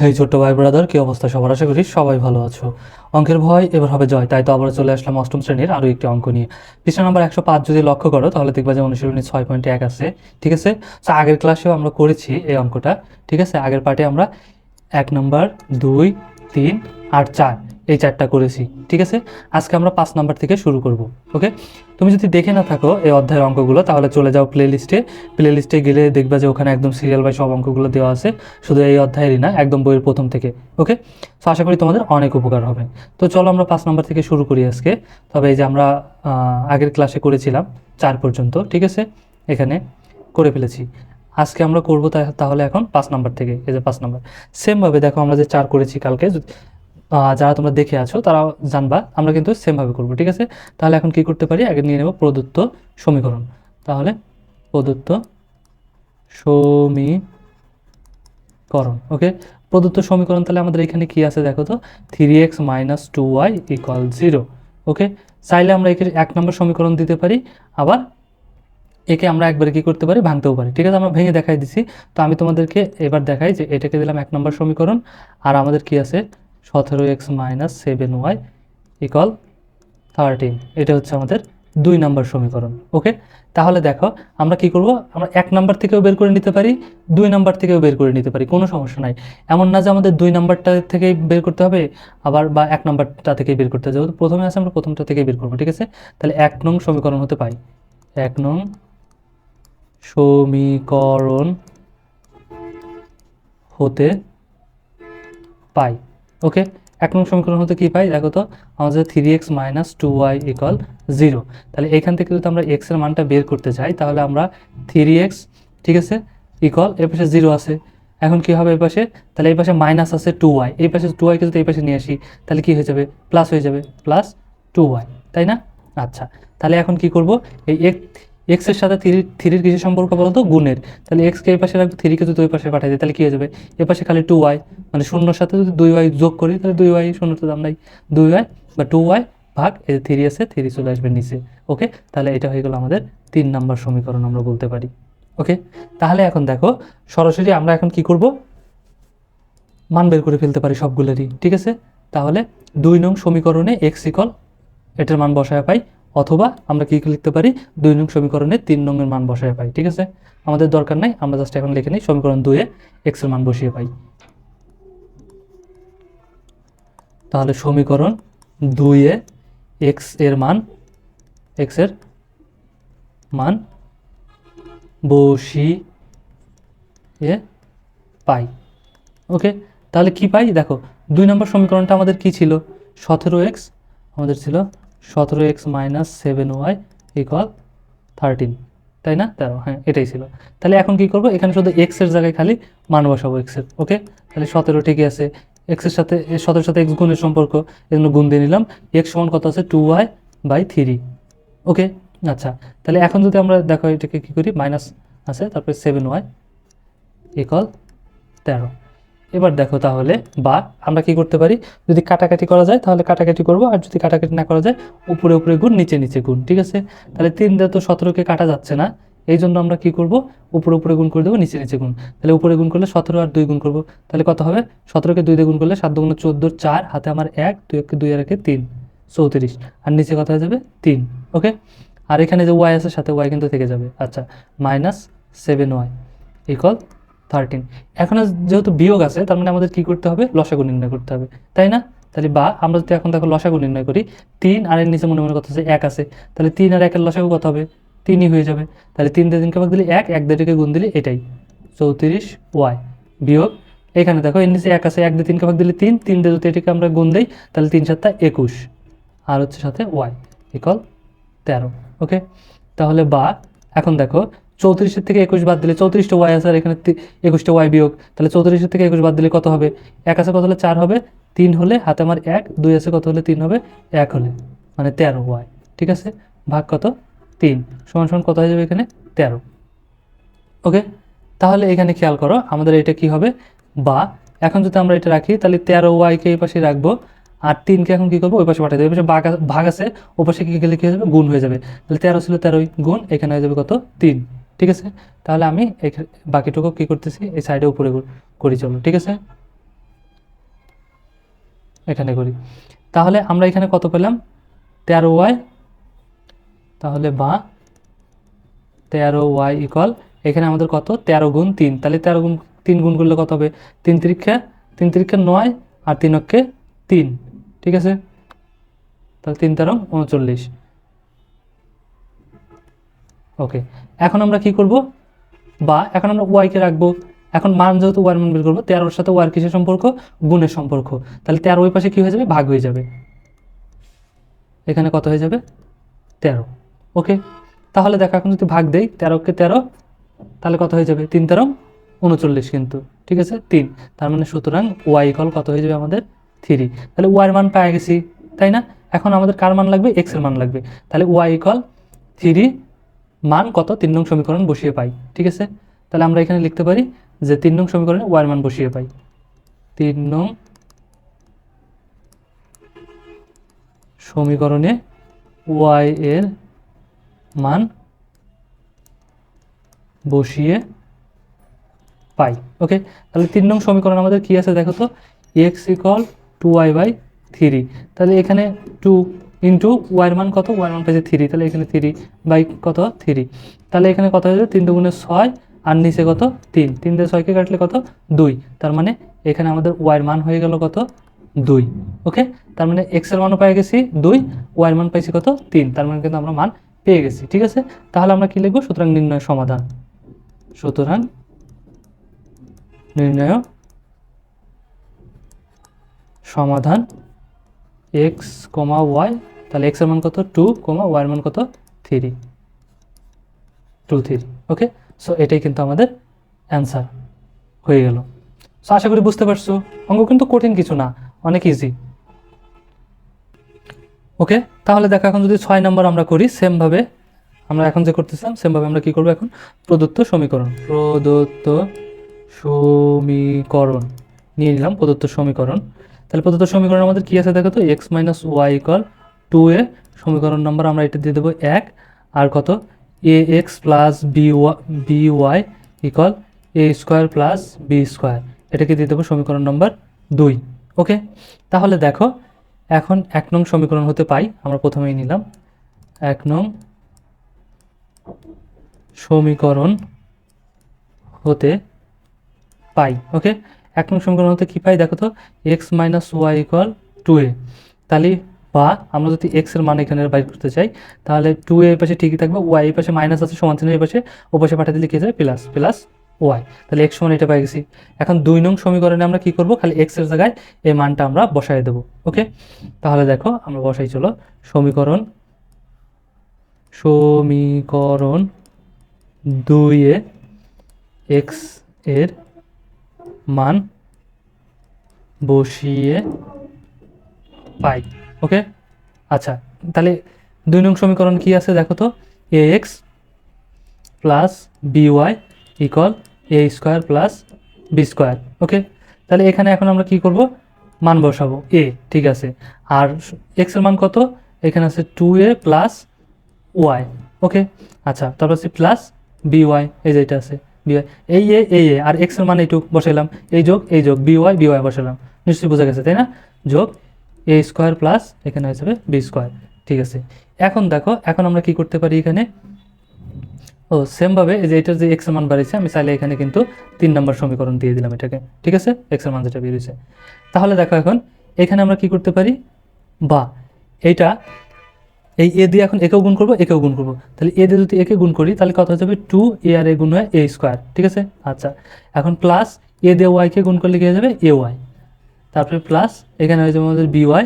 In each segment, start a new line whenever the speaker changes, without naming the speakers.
হেই ছোট্ট ভাই ব্রাদার, কি অবস্থা সবার? আশা করি সবাই ভালো আছো। অঙ্কের ভয় এবার হবে জয়, তাই তো আবার চলে আসলাম অষ্টম শ্রেণির আরও একটি অঙ্ক নিয়ে। পৃষ্ঠা নাম্বার একশো পাঁচ যদি লক্ষ্য করো, তাহলে দেখবা যে অনুশীলনী ছয় পয়েন্ট এক আছে, ঠিক আছে? তো আগের ক্লাসেও আমরা করেছি এই অঙ্কটা, ঠিক আছে? আগের পার্টে আমরা এক, নম্বর, দুই, তিন, আর চার। এই চারটা করেছি, ঠিক আছে? আজকে আমরা পাঁচ নাম্বার থেকে শুরু করব, ওকে? তুমি যদি দেখে না থাকো এই অধ্যায়ের অঙ্কগুলো, তাহলে চলে যাও প্লে লিস্টে প্লে লিস্টে গেলে দেখবা যে ওখানে একদম সিরিয়াল বাই সব অঙ্কগুলো দেওয়া আছে, শুধু এই অধ্যায়েরই না, একদম বইয়ের প্রথম থেকে, ওকে? তো আশা করি তোমাদের অনেক উপকার হবে। তো চলো আমরা পাঁচ নাম্বার থেকে শুরু করি আজকে। তবে এই যে আমরা আগের ক্লাসে করেছিলাম, চার পর্যন্ত, ঠিক আছে? এখানে করে ফেলেছি। আজকে আমরা করব তাহলে এখন পাঁচ নাম্বার থেকে, এই যে পাঁচ নাম্বার। সেমভাবে দেখো আমরা যে চার করেছি কালকে যারা তোমরা দেখে আছো, তারা জানবা, আমরা কিন্তু সেমভাবে করব, ঠিক আছে? তাহলে এখন কি করতে পারি? আগে নিয়ে নেব প্রদত্ত সমীকরণ। তাহলে প্রদত্ত সমীকরণ ওকে প্রদত্ত সমীকরণ তাহলে আমাদের এখানে কি আছে দেখো তো? Three X minus two Y equal zero okay চাইলে আমরা একে এক নম্বর সমীকরণ দিতে পারি, আবার একে আমরা একবারে কি করতে পারি? ভাঙতেও পারি, ঠিক আছে? আমরা ভেঙে দেখাই দিছি। তো আমি তোমাদেরকে এবার দেখাই যে এটাকে দিলাম এক নম্বর সমীকরণ, আর আমাদের কি আছে? সতেরো X minus seven Y equal thirteen এটা হচ্ছে আমাদের দুই নম্বর সমীকরণ ওকে তাহলে দেখো, আমরা কি করব? আমরা এক নাম্বার থেকেও বের করে নিতে পারি, দুই নাম্বার থেকেও বের করে নিতে পারি, কোনো সমস্যা নাই। এমন না যে আমাদের দুই নাম্বারটা থেকেই বের করতে হবে, আবার বা এক নাম্বারটা থেকেই বের করতে হবে। যেহেতু প্রথমে আছে, আমরা প্রথমটা থেকেই বের করব, ঠিক আছে? তাহলে এক নং সমীকরণ হতে পাই। এক নং সমীকরণ হতে পাই। ওকে এক নং সমীকরণ হতে কি পাই? দেখো তো, আমাদের three X minus two Y equal zero তাহলে এখান থেকে যদি আমরা এক্সের মানটা বের করতে চাই তাহলে আমরা থ্রি এক্স ঠিক আছে ইকুয়াল এর পাশে জিরো আছে। এখন কি হবে এই পাশে? তাহলে এই পাশে মাইনাস আছে টু ওয়াই এই পাশে টু ওয়াইকে যদি এই পাশে নিয়ে আসি, তাহলে কি হয়ে যাবে? প্লাস হয়ে যাবে প্লাস টু ওয়াই তাই না? আচ্ছা তাহলে এখন কি করব? এই এক্সের সাথে থ্রি থ্রির কিছু সম্পর্ক বলতো? গুণের। তাহলে এক্সকে এই পাশে রাখব থ্রিকে যদি ওই পাশে পাঠাই তাহলে কি হয়ে যাবে? এ পাশে খালি টু ওয়াই মানে শূন্যর সাথে যদি দুই ওয়াই যোগ করি, তাহলে দুই ওয়াই শূন্য তো নাই। দুই ওয়াই বা টু ওয়াই ভাগ, এই থ্রি আছে থ্রি চলে আসবে নিচে ওকে তাহলে এটা হয়ে গেল আমাদের তিন নাম্বার সমীকরণ আমরা বলতে পারি ওকে তাহলে এখন দেখো, সরাসরি আমরা এখন কি করব? মান বের করে ফেলতে পারি সবগুলোরই, ঠিক আছে? তাহলে দুই নং সমীকরণে এক্স ইকল এটার মান বসায় পাই অথবা আমরা কি লিখতে পারি? দুই নং সমীকরণে তিন নংয়ের মান বসায় পাই, ঠিক আছে? আমাদের দরকার নাই, আমরা জাস্ট এখন লিখে নিই, সমীকরণ দুয়ে এক্সের মান বসিয়ে পাই। তাহলে সমীকরণ দুইয়ে এক্সের মান এক্সের মান বসিয়ে পাই। ওকে? তাহলে কি পাই? দেখো, দুই নম্বর সমীকরণটা আমাদের কি ছিল? সতেরো এক্স আমাদের ছিল সতেরো X minus seven Y equal thirteen, তাই না? তেরো হ্যাঁ এটাই ছিল। তাহলে এখন কি করব? এখানে শুধু এক্সের জায়গায় খালি মান বসাবো এক্সের ওকে তাহলে সতেরো ঠিকই আছে। এক্সের সাথে সতেরোর সাথে এক্স গুণের সম্পর্ক জন্য গুণ দিয়ে নিলাম। এক্স সমান কত আছে? Two Y by three okay আচ্ছা তাহলে এখন যদি আমরা দেখো এটাকে কী করি? মাইনাস আছে, তারপরে সেভেন ওয়াই ইকুয়াল তেরো। এবার দেখো তাহলে, বা আমরা কি করতে পারি? যদি কাটাকাটি করা যায়, তাহলে কাটাকাটি করব, আর যদি কাটাকাটি না করা যায়, উপরে উপরে গুণ, নিচে নিচে গুণ, ঠিক আছে? তাহলে তিন দিয়ে তো সতেরোকে কাটা যাচ্ছে না। এই জন্য আমরা কি করব? উপরে উপরে গুণ করে দেবো, নিচে নিচে গুণ। তাহলে উপরে গুণ করলে সতেরো আর দুই গুণ করব। তাহলে কত হবে? সতেরোকে দুই দিয়ে গুণ করলে সাত দুগুণ চোদ্দোর চার, হাতে আমার এক, দুই একে দুই আর একে তিন, চৌত্রিশ। আর নিচে কত হয়ে যাবে? তিন, ওকে? আর এখানে যে ওয়াই আছে, সাথে ওয়াই কিন্তু থেকে যাবে। আচ্ছা minus seven Y equal thirteen এখন যেহেতু বিয়োগ আছে, তার মানে আমাদের কি করতে হবে? লসাগু নির্ণয় করতে হবে। তাই না? তাহলে বা, আমরা যদি এখন দেখো লসাগু নির্ণয় করি, তিন আর এর নিচে মনে মনে কথা আছে এক আছে। তাহলে তিন আর একের লসাগু কত হবে? তিনই হয়ে যাবে। তাহলে তিন দিয়ে তিনকে ভাগ দিলে এক এক দেড়কে গুণ দিলে এটাই। চৌত্রিশ ওয়াই বিয়োগ। এখানে দেখো এর নিচে এক আছে, এক দিয়ে তিনকে ভাগ দিলে তিন তিন দিয়ে যদি এটাকে আমরা গুণ দিই, তাহলে তিন সাতটা একুশ। আর হচ্ছে সাথে ওয়াই ইকল তেরো। ওকে তাহলে বা, এখন দেখো চৌত্রিশের থেকে একুশ বাদ দিলে চৌত্রিশটা ওয়াই আছে আর এখানে একুশটা ওয়াই বিয়োগ। তাহলে চৌত্রিশের থেকে একুশ বাদ দিলে কত হবে? এক আছে কত হলে চার হবে? তিন হলে হাতে আমার এক, দুই আছে কত হলে তিন হবে? এক হলে মানে তেরো ওয়াই ঠিক আছে? ভাগ কত? তিন, সমান সমান কত হয়ে যাবে এখানে? তেরো। ওকে? তাহলে এখানে খেয়াল করো, আমাদের এটা কি হবে? বা, এখন যদি আমরা এটা রাখি, তাহলে তেরো ওয়াইকে এই পাশে রাখব, আর তিনকে এখন কি করব? ওই পাশে পাঠিয়ে দেবো। পাশে ভাগ ভাগ আছে ও পাশে কি গেলে কি হয়ে যাবে? গুণ হয়ে যাবে। তাহলে তেরো ছিল তেরোই, গুণ এখানে হয়ে যাবে কত? তিন। ঠিক আছে? তাহলে আমি বাকিটুকু কি করতেছি? এই সাইডে উপরে করি চলো, ঠিক আছে? এখানে করি। তাহলে আমরা এখানে কত পেলাম? তেরো ওয়াই। তাহলে বা, তেরো ওয়াই ইকল এখানে আমাদের কত? তেরো গুণ তিন। তাহলে তেরো গুণ, তিন গুণ করলে কত হবে? তিন তিরিক্ষা তিন তিরিক্ষা নয় আর তিন অক্ষে তিন। ঠিক আছে? তাহলে তিন তেরো, উনচল্লিশ। ওকে এখন আমরা কি করব? বা এখন আমরা ওয়াইকে রাখব। এখন মান যেহেতু ওয়ার মান বের করব তেরোর সাথে ওয়ার কিসের সম্পর্ক? গুণের সম্পর্ক। তাহলে তেরো ওই পাশে কী হয়ে যাবে? ভাগ হয়ে যাবে। এখানে কত হয়ে যাবে? তেরো। ওকে তাহলে দেখো, এখন যদি ভাগ দেই, তেরোকে তেরো, তাহলে কত হয়ে যাবে? তিন তেরো, উনচল্লিশ কিন্তু। ঠিক আছে? তিন। তার মানে সুতরাং ওয়াই কল কত হয়ে যাবে আমাদের? থ্রি তাহলে ওয়ার মান পেয়ে গেছি, তাই না? এখন আমাদের কার মান লাগবে? এক্সের মান লাগবে। তাহলে ওয়াই কল থ্রি মান কত? তিন নং সমীকরণ বসিয়ে পাই, ঠিক আছে? তাহলে আমরা এখানে লিখতে পারি যে তিন নং সমীকরণে ওয়ার মান বসিয়ে পাই। তিন নং সমীকরণে ওয়াই এর মান বসিয়ে পাই ওকে তাহলে তিন নং সমীকরণ আমাদের কি আছে দেখো তো? X equal two Y by three তাহলে এখানে টু ইন্টু ওয়াইয়ের মান কত? ওয়াইয়ের মান পেয়েছে থ্রি তাহলে এখানে থ্রি বাই কত? থ্রি তাহলে এখানে কত হয়েছে? তিন দুগুণে ছয়, আর নিচে কত? তিন। তিন দিয়ে ছয়কে কাটলে কত? দুই। তার মানে এখানে আমাদের ওয়াইয়ের মান হয়ে গেল কত? দুই। ওকে? তার মানে এক্সের মানও পেয়ে গেছি দুই ওয়াইয়ের মান পাইছি কত? তিন। তার মানে কিন্তু আমরা মান পেয়ে গেছি, ঠিক আছে? তাহলে আমরা কী লিখব? সুতরাং নির্ণয় সমাধান। সুতরাং নির্ণয় সমাধান এক্স কমা ওয়াই তাহলে এক্সের মান কত? টু কমা ওয়াইয়ের মান কত? Three two three okay so এটাই কিন্তু আমাদের অ্যান্সার হয়ে গেল। সো আশা করি বুঝতে পারছ। অঙ্ক কিন্তু কঠিন কিছু না, অনেক ইজি ওকে তাহলে দেখো, এখন যদি ছয় নম্বর আমরা করি সেমভাবে আমরা এখন যে করতেছিলাম সেমভাবে আমরা কি করব এখন? প্রদত্ত সমীকরণ। প্রদত্ত সমীকরণ। নিয়ে নিলাম প্রদত্ত সমীকরণ। তাহলে প্রদত্ত সমীকরণ আমাদের কি আছে দেখো তো? X minus Y equal two A সমীকরণ নম্বর আমরা এটা দিয়ে দেবো এক। আর কত? A X plus B B Y equal A square plus B square এটাকে দিয়ে দেবো সমীকরণ নম্বর দুই। ওকে তাহলে দেখো, এখন এক নং সমীকরণ হতে পাই, আমরা প্রথমেই নিলাম। এক নং সমীকরণ হতে পাই ওকে এক নং সমীকরণ হতে কী পাই? দেখো তো X minus Y equal two A. তাহলে বা আমরা যদি এক্সের মান এখানে বাইর করতে চাই, তাহলে টু এ পাশে ঠিকই থাকবে ওয়াই পাশে মাইনাস আছে, সমান চিহ্ন এই পাশে ও পাশে পাঠিয়ে দিলে কী যাবে? প্লাস প্লাস ওয়াই তাহলে এক্স সমান এটা পাই গেছি। এখন দুই নং সমীকরণে আমরা কি করব? খালি এক্সের জায়গায় এই মানটা আমরা বসাই দেবো ওকে তাহলে দেখো, আমরা বসাই চলো, সমীকরণ সমীকরণ দুইয়ে এক্সের মান বসিয়ে পাই। ওকে? আচ্ছা তাহলে দুই নং সমীকরণ কি আছে দেখো তো? A X plus B Y equal A square plus B square okay? তাহলে এখানে এখন আমরা কি করব? মান বসাবো এ ঠিক আছে। আর এক্সের মান কত? এখানে আছে two A plus Y okay? আচ্ছা তারপর আছে প্লাস বি ওয়াই এই যে এটা আছে বি ওয়াই এই এ এই এ আর এক্সের মান এইটুক বসাইলাম, এই যোগ এই যোগ বি ওয়াই বি ওয়াই বসালাম নিশ্চয়ই বোঝা গেছে, তাই না? যোগ এ স্কোয়ার প্লাস এখানে হয়ে যাবে বি স্কোয়ার ঠিক আছে? এখন দেখো, এখন আমরা কি করতে পারি এখানে? ও সেমভাবে যে এটার যে এক্সের মান বাড়িয়েছে, আমি চাইলে এখানে কিন্তু তিন নম্বর সমীকরণ দিয়ে দিলাম এটাকে, ঠিক আছে? এক্সের মান যেটা বেরিয়েছে। তাহলে দেখো এখন, এখানে আমরা কি করতে পারি? বা, এইটা, এই এ দিয়ে এখন একেও গুণ করব, একেও গুণ করব। তাহলে এ দিয়ে যদি একে গুণ করি, তাহলে কত হয়ে যাবে? টু এ আর এ গুণ হয় এ স্কোয়ার ঠিক আছে? আচ্ছা এখন প্লাস এ দিয়ে ওয়াইকে গুণ করলে কি হয়ে যাবে? এ ওয়াই তারপরে প্লাস এখানে হয়ে যাবে আমাদের বি ওয়াই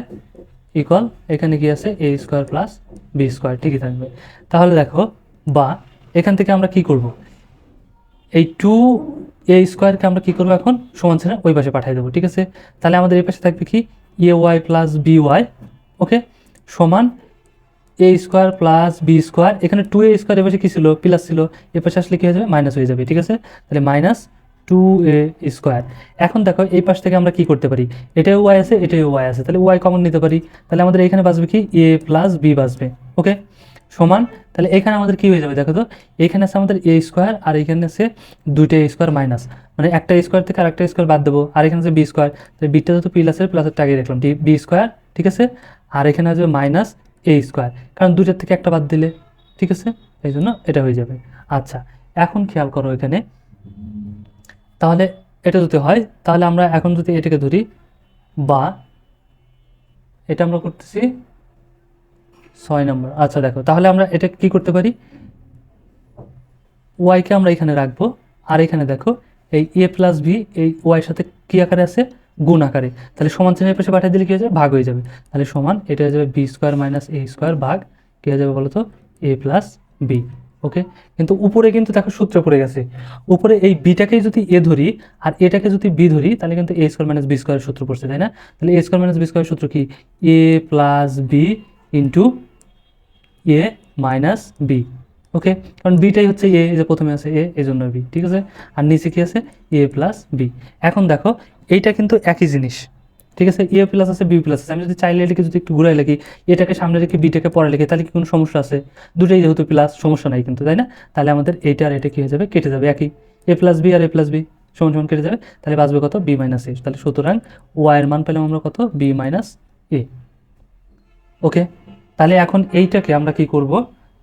ইকুয়াল এখানে কি আছে? A square plus B square ঠিকই থাকবে। তাহলে দেখো, বা এখান থেকে আমরা কি করব? এই টু এ স্কোয়ারকে আমরা কি করব এখন? সমান চিহ্ন ওই পাশে পাঠিয়ে দেবো, ঠিক আছে? তাহলে আমাদের এই পাশে থাকবে কি? A Y plus B Y okay সমান A square plus B square এখানে টু এ স্কোয়ার এপাশে কী ছিল? প্লাস ছিল, এ পাশে আসলে কী হয়ে যাবে? মাইনাস হয়ে যাবে, ঠিক আছে? তাহলে মাইনাস টু এ স্কোয়ার এখন দেখো, এই পাশ থেকে আমরা কি করতে পারি? এটাও ওয়াই আছে, এটাও ওয়াই আছে। তাহলে ওয়াই কমন নিতে পারি। তাহলে আমাদের এখানে বাঁচবে কি? এ প্লাস বি বাঁচবে। ওকে সমান? তাহলে এখানে আমাদের কি হয়ে যাবে দেখো তো? এখানে আছে আমাদের এ স্কোয়ার আর এখানে আছে দুইটা স্কোয়ার মাইনাস মানে একটা স্কোয়ার থেকে আরেকটা স্কোয়ার বাদ দেবো। আর এখানে আছে বি স্কোয়ার তাহলে বিটা যত প্লাসের প্লাসের টাকে রাখলাম। বি স্কোয়ার ঠিক আছে? আর এখানে আছে মাইনাস এ স্কোয়ার কারণ দুইটার থেকে একটা বাদ দিলে, ঠিক আছে? এই জন্য এটা হয়ে যাবে। আচ্ছা এখন খেয়াল করো এখানে। তাহলে এটা যদি হয়, তাহলে আমরা এখন যদি এটাকে ধরি, বা এটা আমরা করতেছি ছয় নম্বর। আচ্ছা দেখো, তাহলে আমরা এটা কি করতে পারি? ওয়াইকে আমরা এখানে রাখব, আর এখানে দেখো, এই এ প্লাস বি এই ওয়াইয়ের সাথে কি আকারে আছে? গুণ আকারে। তাহলে সমান চিহ্নের পাশে পাঠিয়ে দিলে কি হয়ে যাবে? ভাগ হয়ে যাবে। তাহলে সমান, এটা হয়ে যাবে B square minus A square ভাগ, কি হয়ে যাবে বলো তো এ প্লাস বি ওকে? কিন্তু উপরে কিন্তু দেখো সূত্র পড়ে গেছে। উপরে এই বিটাকে যদি এ ধরি আর এটাকে যদি বি ধরি, তাহলে কিন্তু এ স্কোয়ার মাইনাস বি স্কোয়ারের সূত্র পড়ছে, তাই না? তাহলে এ স্কোয়ার মাইনাস বি স্কোয়ারের সূত্র কি? A plus B into A minus B okay? কারণ বিটাই হচ্ছে এ যে প্রথমে আছে এ এই জন্য বি ঠিক আছে? আর নিচে কি আছে? এ প্লাস বি এখন দেখো, এইটা কিন্তু একই জিনিস। ঠিক আছে? এ প্লাস আছে বি প্লাস আছে। আমি যদি চাইলে এটাকে যদি একটু ঘুরাই লিখি এটাকে সামনে রেখে বিটাকে পরে লিখি তাহলে কি কোনো সমস্যা আছে? দুটোই যেহেতু প্লাস সমস্যা নাই কিন্তু, তাই না? তাহলে আমাদের এইটা আর এটা কী হয়ে যাবে? কেটে যাবে, একই। এ প্লাস বি আর এ প্লাস বি সমান সমান কেটে যাবে। তাহলে বাঁচবে কত? বি মাইনাস এ তাহলে সুতরাং ওয়াইয়ের মান পেলাম আমরা কত? বি মাইনাস এ ওকে তাহলে এখন এইটাকে আমরা কি করব?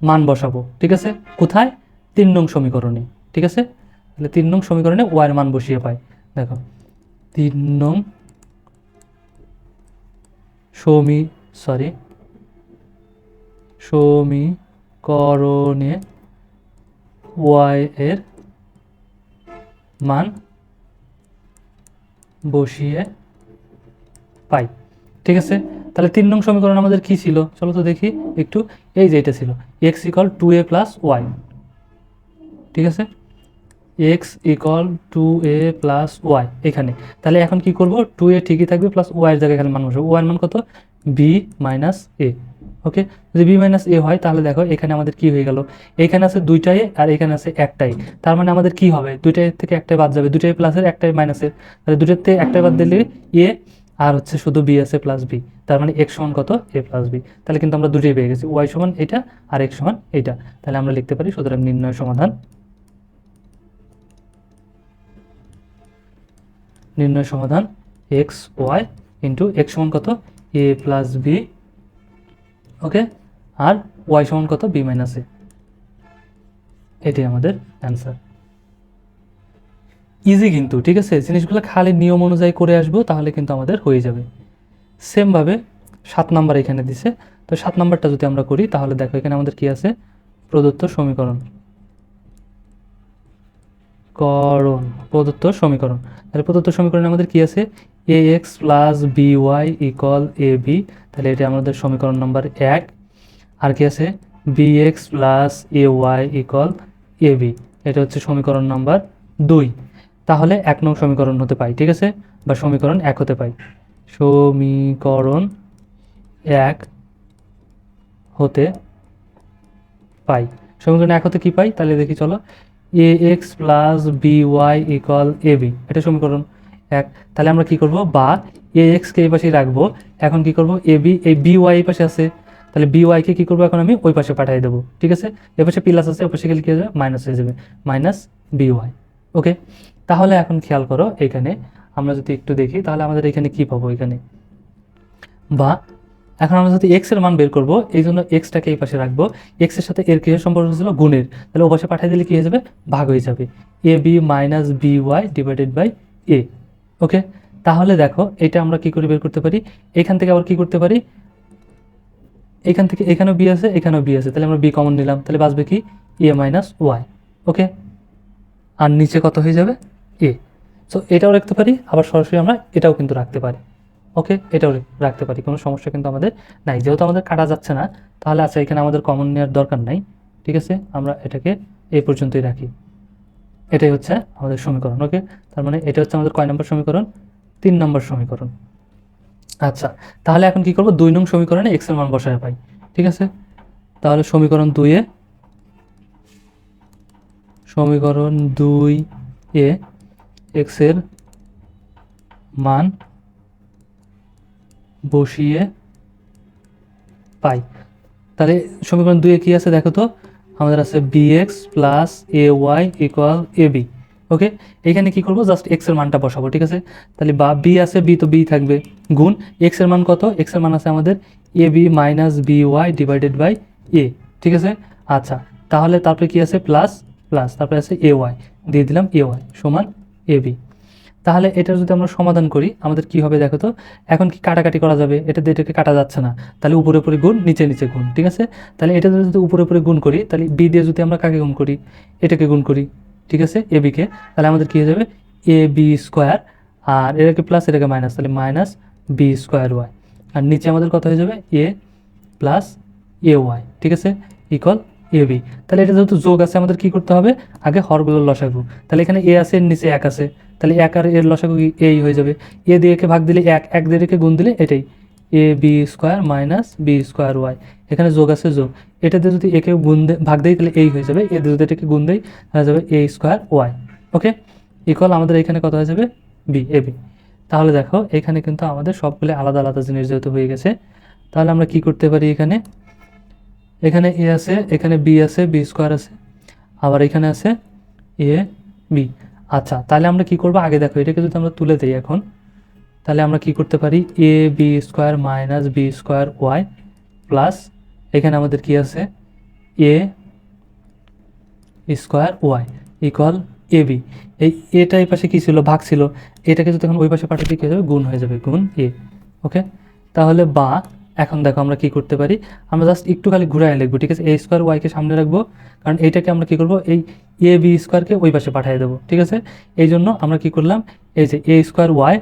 মান বসাবো। ঠিক আছে? কোথায়? তিন নং সমীকরণে। ঠিক আছে? তাহলে তিন নং সমীকরণে ওয়াইয়ের মান বসিয়ে পাই। দেখো, তিন নং সমী সরি সমীকরণে ওয়াই এর মান বসিয়ে পাই। ঠিক আছে? তাহলে তিন নং সমীকরণ আমাদের কি ছিল? চলো তো দেখি একটু। এই যে এটা ছিল। X equal two A plus Y ঠিক আছে? X equal two A plus Y এখানে। তাহলে এখন কি করব? টু এ ঠিকই থাকবে প্লাস ওয়াইয়ের জায়গায় এখানে মান বসবে। ওয়াইয়ের মান কত? বি মাইনাস এ ওকে যদি বি মাইনাস এ হয়, তাহলে দেখো এখানে আমাদের কি হয়ে গেল? এখানে আছে দুইটাই আর এখানে আছে একটাই। তার মানে আমাদের কি হবে? দুইটাই থেকে একটাই বাদ যাবে। দুইটাই প্লাসের একটাই মাইনাসের তাহলে দুইটার থেকে একটাই বাদ দিলে এ আর হচ্ছে শুধু বি আছে প্লাস বি তার মানে এক্স সমান কত? এ প্লাস বি তাহলে কিন্তু আমরা দুটোই পেয়ে গেছি। ওয়াই সমান এটা আর এক্স সমান এইটা। তাহলে আমরা লিখতে পারি, সুতরাং নির্ণয় সমাধান নির্ণয় সমাধান এক্স ওয়াই ইন্টু এক্স সমান কত? এ প্লাস বি ওকে আর ওয়াই সমান কত? বি মাইনাস এ এটাই আমাদের অ্যান্সার ইজি কিন্তু, ঠিক আছে? জিনিসগুলো খালি নিয়ম অনুযায়ী করে আসব, তাহলে কিন্তু আমাদের হয়ে যাবে। সেমভাবে সাত নাম্বার এখানে দিছে। তো সাত নাম্বারটা যদি আমরা করি, তাহলে দেখো এখানে আমাদের কি আছে? প্রদত্ত সমীকরণ। করণ প্রদত্ত সমীকরণ। তাহলে প্রদত্ত সমীকরণে আমাদের কি আছে? A X plus B Y equal A B তাহলে এটা আমাদের সমীকরণ নাম্বার এক। আর কি আছে? B X plus A Y equal A B এটা হচ্ছে সমীকরণ নাম্বার দুই। তাহলে এক নং সমীকরণ হতে পাই, ঠিক আছে? বা সমীকরণ এক হতে পাই। সমীকরণ এক হতে পাই। সমীকরণ এক হতে কি পাই? তাহলে দেখি, চলো। A X plus B Y equal A B এটা সমীকরণ এক। তাহলে আমরা কি করব? বা এ এক্সকে এই পাশে রাখব। এখন কি করব? এ বি এই বি ওয়াই পাশে আছে। তাহলে বি ওয়াইকে কী করব এখন আমি? ওই পাশে পাঠিয়ে দেবো। ঠিক আছে? এ পাশে প্লাস আছে ওই পাশে গেলে কী হয়ে যাবে? মাইনাস হয়ে যাবে। মাইনাস বি ওয়াই ওকে তাহলে এখন খেয়াল করো এখানে। আমরা যদি একটু দেখি, তাহলে আমাদের এখানে কি পাবো এখানে? বা এখন আমরা যদি এক্সের মান বের করব, এই জন্য এক্সটাকে এই পাশে রাখব। এক্সের সাথে এর কিসের সম্পর্ক ছিল? গুণের। তাহলে ও পাশে পাঠিয়ে দিলে কি হয়ে যাবে? ভাগ হয়ে যাবে। A B minus B Y divided by A okay তাহলে দেখো, এটা আমরা কি করে বের করতে পারি? এখান থেকে আবার কি করতে পারি? এখান থেকে এখানেও বি আছে, এখানেও বি আছে। তাহলে আমরা বি কমন নিলাম। তাহলে বাঁচবে কি? এ মাইনাস ওয়াই ওকে আর নিচে কত হয়ে যাবে? এ সো এটাও রাখতে পারি, আবার সরাসরি আমরা এটাও কিন্তু রাখতে পারি। ওকে, এটাও রাখতে পারি, কোনো সমস্যা কিন্তু আমাদের নাই। যেহেতু আমাদের কাটা যাচ্ছে না, তাহলে আচ্ছা এখানে আমাদের কমন নেওয়ার দরকার নাই। ঠিক আছে, আমরা এটাকে এই পর্যন্তই রাখি। এটাই হচ্ছে আমাদের সমীকরণ, ওকে? তার মানে এটা হচ্ছে আমাদের কয় নম্বর সমীকরণ? তিন নম্বর সমীকরণ। আচ্ছা তাহলে এখন কি করব? দুই নং সমীকরণে এক্সের মান বসায় পাই। ঠিক আছে? তাহলে সমীকরণ দুইয়ে সমীকরণ দুই এ এক্সের মান বসিয়ে পাই। তাহলে সমীকরণ দুয়ে কি আছে দেখো তো? আমাদের আছে B X plus A Y equal A B okay এখানে কি করব? জাস্ট এক্সের মানটা বসাবো, ঠিক আছে? তাহলে বা বি আছে বি তো বি থাকবে। গুণ এক্সের মান কত? এক্সের মান আছে আমাদের A B minus B Y divided by A ঠিক আছে? আচ্ছা তাহলে তারপরে কি আছে? প্লাস প্লাস তারপরে আছে এ ওয়াই দিয়ে দিলাম এ ওয়াই সমান এ বি তাহলে এটা যদি আমরা সমাধান করি, আমাদের কি হবে দেখো তো? এখন কি কাটাকাটি করা যাবে? এটা দিয়ে এটাকে কাটা যাচ্ছে না। তাহলে উপরে উপরে গুণ, নিচে নিচে গুণ, ঠিক আছে? তাহলে এটা যদি উপরে উপরে গুণ করি, তাহলে বি দিয়ে যদি আমরা কাকে গুণ করি? এটাকে গুণ করি, ঠিক আছে? এ বিকে তাহলে আমাদের কী হয়ে যাবে? এ বি স্কোয়ার আর এটাকে প্লাস এটাকে মাইনাস তাহলে মাইনাস বি স্কোয়ার ওয়াই আর নিচে আমাদের কত হয়ে যাবে? এ প্লাস এ ওয়াই ঠিক আছে? ইকুয়াল এ বি তাহলে এটা যেহেতু যোগ আছে, আমাদের কি করতে হবে? আগে হরগুলোর লসাগু। তাহলে এখানে এ আছে এর নিচে এক আছে। তাহলে এক আর এর লসাগু এই হয়ে যাবে। এ দিয়ে একে ভাগ দিলে এক এক দিয়ে একে গুণ দিলে এটাই। A B square minus B square Y এখানে যোগ আছে যোগ। এটাতে যদি একে গুণ ভাগ দেয় তাহলে এই হয়ে যাবে। এ যদি এটাকে গুণ দেয় তাহলে যাবে A square Y okay equal আমাদের এখানে কত হয়ে যাবে? বি এ বি তাহলে দেখো, এখানে কিন্তু আমাদের সবগুলো আলাদা আলাদা জিনিস যেহেতু হয়ে গেছে, তাহলে আমরা কি করতে পারি এখানে? এখানে এ আছে, এখানে বি আছে, বি স্কোয়ার আছে, আবার এখানে আছে এ, বি। আচ্ছা তাহলে আমরা কি করব? আগে দেখো, এটাকে যদি আমরা তুলে দিই এখন, তাহলে আমরা কি করতে পারি? A, B square minus B square Y plus এখানে আমাদের কি আছে? A square Y equal A B. এই এটা এই পাশে কী ছিল? ভাগ ছিল। এটাকে যদি এখন ওই পাশে পাঠাতে কী হয়ে যাবে? গুণ হয়ে যাবে, গুণ এ। ওকে? তাহলে বা এখন দেখো আমরা কি করতে পারি? আমরা জাস্ট একটু খালি ঘুরাই লিখব, ঠিক আছে? এ স্কোয়ার ওয়াইকে সামনে রাখব, কারণ এইটাকে আমরা কি করব? এই এ বি স্কোয়ারকে ওই পাশে পাঠিয়ে দেবো, ঠিক আছে? এই জন্য আমরা কি করলাম? এই যে এ স্কোয়ার ওয়াই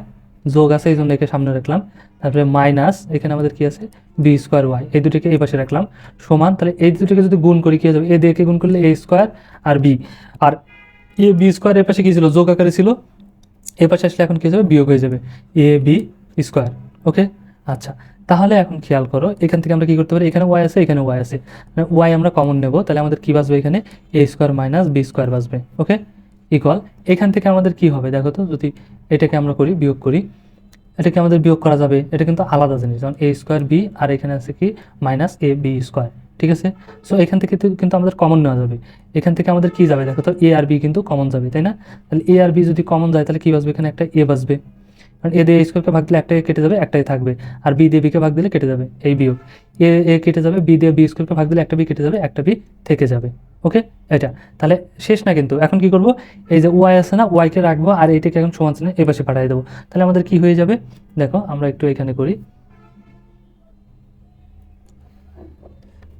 যোগ আছে, এই জন্য একে সামনে রাখলাম। তারপরে মাইনাস এখানে আমাদের কি আছে? বি স্কোয়ার ওয়াই এই দুটিকে এই পাশে রাখলাম। সমান, তাহলে এই দুটোকে যদি গুণ করি, কি যাবে? এ দিয়ে গুণ করলে এ স্কোয়ার আর বি আর এ বি স্কোয়ার এর পাশে কি ছিল? যোগ আকারে ছিল। এ পাশে আসলে এখন কি যাবে? বিয়োগ হয়ে যাবে। এ বি স্কোয়ার ওকে আচ্ছা তাহলে এখন খেয়াল করো, এখান থেকে আমরা কি করতে পারি? এখানে ওয়াই আছে, এখানে ওয়াই আছে। ওয়াই আমরা কমন নেব, তাহলে আমাদের কি বাসবে এখানে? A square minus B square বাসবে okay equal এখান থেকে আমাদের কি হবে? দেখো তো, যদি এটাকে আমরা করি, বিয়োগ করি, এটাকে আমাদের বিয়োগ করা যাবে। এটা কিন্তু আলাদা জিনিস, যেমন এ স্কোয়ার বি আর এখানে আছে কি? মাইনাস এ বি স্কোয়ার ঠিক আছে? সো এখান থেকে কিন্তু আমাদের কমন নেওয়া যাবে। এখান থেকে আমাদের কি যাবে? দেখো তো এ আর বি কিন্তু কমন যাবে, তাই না? তাহলে এ আর বি যদি কমন যায়, তাহলে কি বাসবে এখানে একটা এ বাসবে কারণ এ দিয়ে এ স্কোয়ারকে ভাগ দিলে একটাই কেটে যাবে, একটাই থাকবে। আর বি দিয়ে বিকে ভাগ দিলে কেটে যাবে, এই বিয়োগ। এ এ কেটে যাবে বি দিয়ে বি স্কোয়ারকে ভাগ দিলে একটা বি কেটে যাবে, একটা বি থেকে যাবে। ওকে এটা। তাহলে শেষ না কিন্তু। এখন কি করব? এই যে ওয়াই আছে না ওয়াইকে রাখব আর এইটাকে এখন সমান চিহ্নে এই পাশে পাঠিয়ে দেবো। তাহলে আমাদের কি হয়ে যাবে? দেখো, আমরা একটু এখানে করি।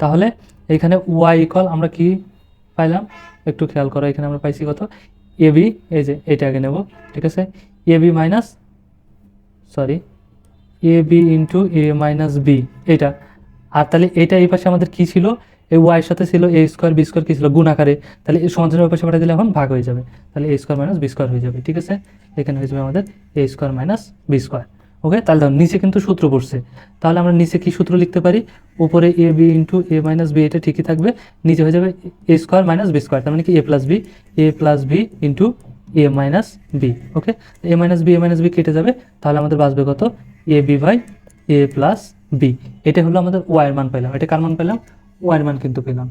তাহলে এখানে ওয়াই ইকুয়াল আমরা কি পাইলাম? একটু খেয়াল করো, এখানে আমরা পাইছি কত? এ বি এই যে এটা আগে নেব, ঠিক আছে? A B minus sorry A B into A minus B এটা। আর তাহলে এটা এই পাশে আমাদের কি ছিল? এই ওয়াইয়ের সাথে ছিল এ স্কোয়ার বি স্কোয়ার কী ছিল? গুণ আকারে। তাহলে এই সমাধানের পাশে পাঠিয়ে দিলে এখন ভাগ হয়ে যাবে। তাহলে A square minus B square হয়ে যাবে। ঠিক আছে? এখানে হয়ে যাবে আমাদের A square minus B square okay তাহলে দেখো, নিচে কিন্তু সূত্র পড়ছে। তাহলে আমরা নিচে কি সূত্র লিখতে পারি? উপরে A B into A minus B এটা ঠিকই থাকবে। নিচে হয়ে যাবে A square minus B square তার মানে কি? A plus B A plus B into A minus B okay A minus B A minus B কেটে যাবে, তাহলে আমাদের বাঁচবে কত? A B by A plus B এটা হলো আমাদের ওয়াইয়ের মান পেলাম এটা কার মান পেলাম ওয়াইয়ের মান কিন্তু পেলাম।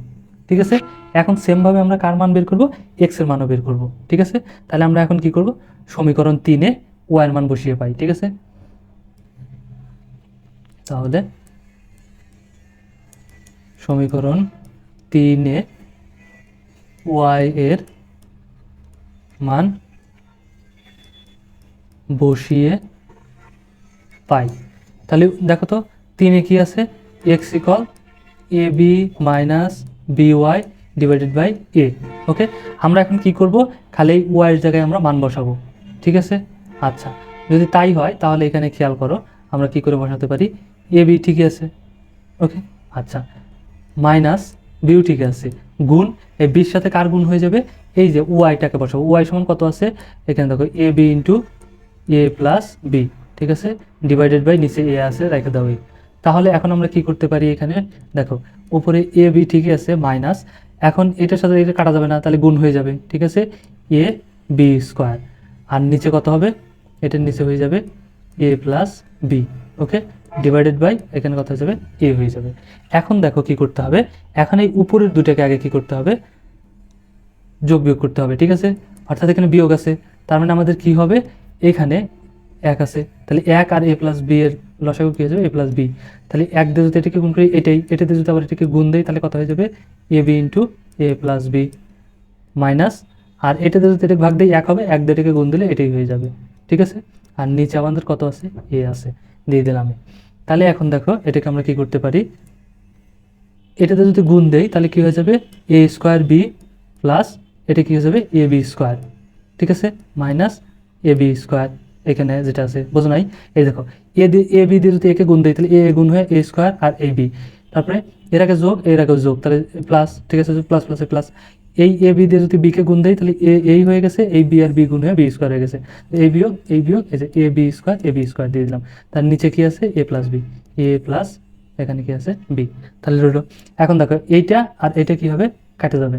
ঠিক আছে? এখন সেমভাবে আমরা কার মান বের করব? এক্সের মানও বের করব। ঠিক আছে? তাহলে আমরা এখন কি করব? সমীকরণ তিনে ওয়াইয়ের মান বসিয়ে পাই। ঠিক আছে? তাহলে সমীকরণ তিনে ওয়াই এর মান বসিয়ে পাই। তাহলে দেখো তো, তিনে কি আছে? X equal A B minus B Y divided by A okay আমরা এখন কি করব? খালি ওয়াইয়ের জায়গায় আমরা মান বসাবো, ঠিক আছে? আচ্ছা যদি তাই হয়, তাহলে এখানে খেয়াল করো, আমরা কি করে বসাতে পারি? এ বি ঠিকই আছে ওকে আচ্ছা মাইনাস বিউ ঠিক আছে। গুণ, এই বির সাথে কার গুণ হয়ে যাবে? এই যে ওয়াইটাকে বসাবো। ওয়াই সমান কত আছে? এখানে দেখো A B into A plus B ঠিক আছে? ডিভাইডেড বাই নিচে এ আছে, রেখে দাও। তাহলে এখন আমরা কি করতে পারি এখানে? দেখো, উপরে এ বি ঠিকই আছে মাইনাস এখন এটার সাথে এটা কাটা যাবে না, তাহলে গুণ হয়ে যাবে, ঠিক আছে? এ বি স্কোয়ার আর নিচে কত হবে? এটার নিচে হয়ে যাবে A plus B okay divided by এখানে কত হয়ে যাবে? এ হয়ে যাবে। এখন দেখো কি করতে হবে? এখন এই উপরের দুটাকে আগে কি করতে হবে? যোগ বিয়োগ করতে হবে, ঠিক আছে? অর্থাৎ এখানে বিয়োগ আছে, তার মানে আমাদের কি হবে? এখানে এক আছে। তাহলে এক আর এ প্লাস বি এর লসাগু কী হয়ে যাবে? এ প্লাস বি তাহলে এক দিয়ে যদি এটাকে গুণ করি এটাই এটাতে যদি আবার এটাকে গুণ দেই, তাহলে কত হয়ে যাবে? A B into A plus B minus আর এটাতে যদি এটাকে ভাগ দিই, এক হবে, এক দিয়ে এটাকে গুণ দিলে এটাই হয়ে যাবে, ঠিক আছে? আর নিচে আমাদের কত আছে? এ আছে, দিয়ে দিলাম তাহলে এখন দেখো, এটাকে আমরা কি করতে পারি? এটাতে যদি গুণ দেই, তাহলে কি হয়ে যাবে? এ স্কোয়ার বি প্লাস এটা কি হয়ে যাবে? A B square. ঠিক আছে? Minus A B square. এখানে যেটা আছে, বোঝো নাই? এই দেখো, এ দিয়ে এ বি দিয়ে যদি একে গুণ দেয় তাহলে এ গুণ হয়ে এ স্কোয়ার আর এ বি। তারপরে এর আগে যোগ, এর আগে যোগ, তাহলে প্লাস ঠিক আছে? প্লাস প্লাসে প্লাস এই এ বি দিয়ে যদি বিকে গুণ দেয় তাহলে এ, এই হয়ে গেছে, এই বি আর বি গুণ হয়ে বি স্কোয়ার হয়ে গেছে। এই বিয়োগ এই বিয়োগ, এই যে A B square, A B square দিয়ে দিলাম। তার নিচে কি আছে? A plus B. A plus এখানে কি আছে? বি। তাহলে রইল। এখন দেখো, এইটা আর এটা কি হবে? কাটে যাবে।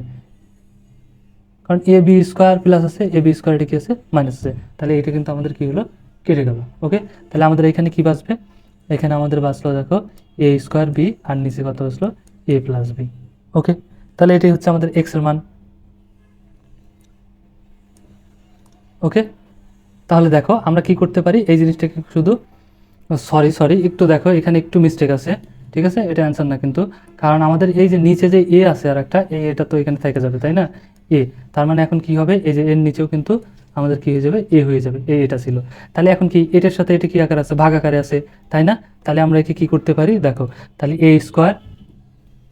কারণ এ বি স্কোয়ার প্লাস আছে, এ বি স্কোয়ার এটা কি আছে? মাইনাস আছে। তাহলে এটা কিন্তু আমাদের কি হলো? কেটে গেল, ওকে? তাহলে আমাদের এখানে কি বাঁচবে? এখানে আমাদের বাঁচলো দেখো, এ স্কোয়ার বি, আর নিচে কত বসল এ প্লাস বি, ওকে? তাহলে এটাই হচ্ছে আমাদের এক্সের মান। ওকে? তাহলে দেখো, আমরা কি করতে পারি? এই জিনিসটাকে শুধু, সরি সরি, একটু দেখো, এখানে একটু মিস্টেক আছে, ঠিক আছে? এটা অ্যান্সার না কিন্তু। কারণ আমাদের এই যে নিচে যে এ আছে আর একটা এটা তো এখানে থেকে যাবে, তাই না? এ তার মানে এখন কি হবে? এই যে এর নিচেও কিন্তু আমাদের কি হয়ে যাবে? এ হয়ে যাবে। এ এটা ছিল। তাহলে এখন কি এটার সাথে এটা কি আকার আছে? ভাগ আকারে আছে, তাই না? তাহলে আমরা একে কি করতে পারি? দেখো, তাহলে A square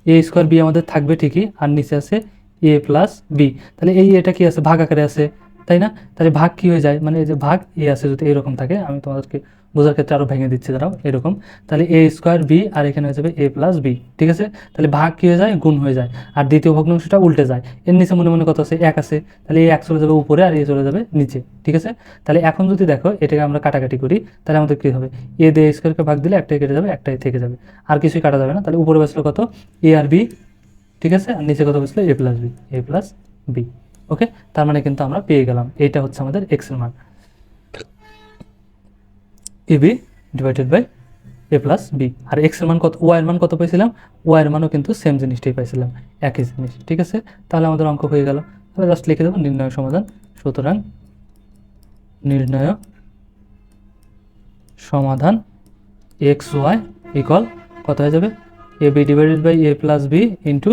A square B আমাদের থাকবে ঠিকই, আর নিচে আছে এ প্লাস বি তাহলে এই এটা কি আছে? ভাগ আকারে আছে। তাই না? তাহলে ভাগ কি হয়ে যায়? মানে এই যে ভাগ, এ আছে যদি এরকম থাকে, আমি তোমাদেরকে বোঝার ক্ষেত্রে আরও ভেঙে দিচ্ছি, দাঁড়াও, এরকম। তাহলে এ স্কোয়ার বি আর এখানে হয়ে যাবে এ প্লাস বি, ঠিক আছে? তাহলে ভাগ কি হয়ে যায়? গুণ হয়ে যায়। আর দ্বিতীয় ভগ্নাংশটা উল্টে যায়। এর নিচে মনে মনে কত আছে? এক আছে। তাহলে এ এক চলে যাবে উপরে আর এ চলে যাবে নিচে, ঠিক আছে? তাহলে এখন যদি দেখো, এটাকে আমরা কাটাকাটি করি, তাহলে আমাদের কী হবে? এ দিয়ে স্কোয়ারকে ভাগ দিলে একটাই কেটে যাবে, একটাই থেকে যাবে। আর কিছুই কাটা যাবে না। তাহলে উপরে বসল কত? এ আর বি, ঠিক আছে? আর নিচে কত বসল? A plus B, A plus B. Okay? তার মানে কিন্তু আমরা পেয়ে গেলাম। এইটা হচ্ছে আমাদের এক্সের মান। A B divided by A plus B আর এক্সের মান কত ওয়াই এর মান কত পাইছিলাম? ওয়াই এর মানও কিন্তু সেম জিনিসটাই পাইছিলাম। একই জিনিস, ঠিক আছে? তাহলে আমাদের অঙ্ক হয়ে গেল। তাহলে জাস্ট লিখে দেবো নির্ণয় সমাধান। সুতরাং নির্ণয় সমাধান এক্স ওয়াই ইকল কত হয়ে যাবে? A B divided by A plus B into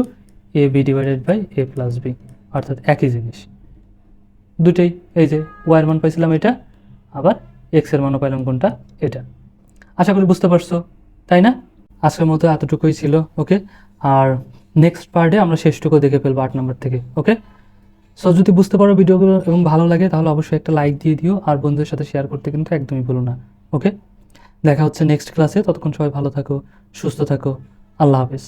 A B divided by A plus B অর্থাৎ একই জিনিস। দুটেই এই যে ওয়াইয়ের মান পাইছিলাম এটা, আবার এক্সের মানও পাইলাম কোনটা? এটা। আশা করি বুঝতে পারছ, তাই না? আজকের মতো এতটুকুই ছিল, ওকে? আর নেক্সট পার্টে আমরা শেষটুকু দেখে ফেলব আট নম্বর থেকে, ওকে? সো যদি বুঝতে পারো ভিডিওগুলো এবং ভালো লাগে, তাহলে অবশ্যই একটা লাইক দিয়ে দিও, আর বন্ধুদের সাথে শেয়ার করতে কিন্তু একদমই ভুলো না, ওকে? দেখা হচ্ছে নেক্সট ক্লাসে ততক্ষণ সবাই ভালো থাকো, সুস্থ থাকো, আল্লাহ হাফেজ।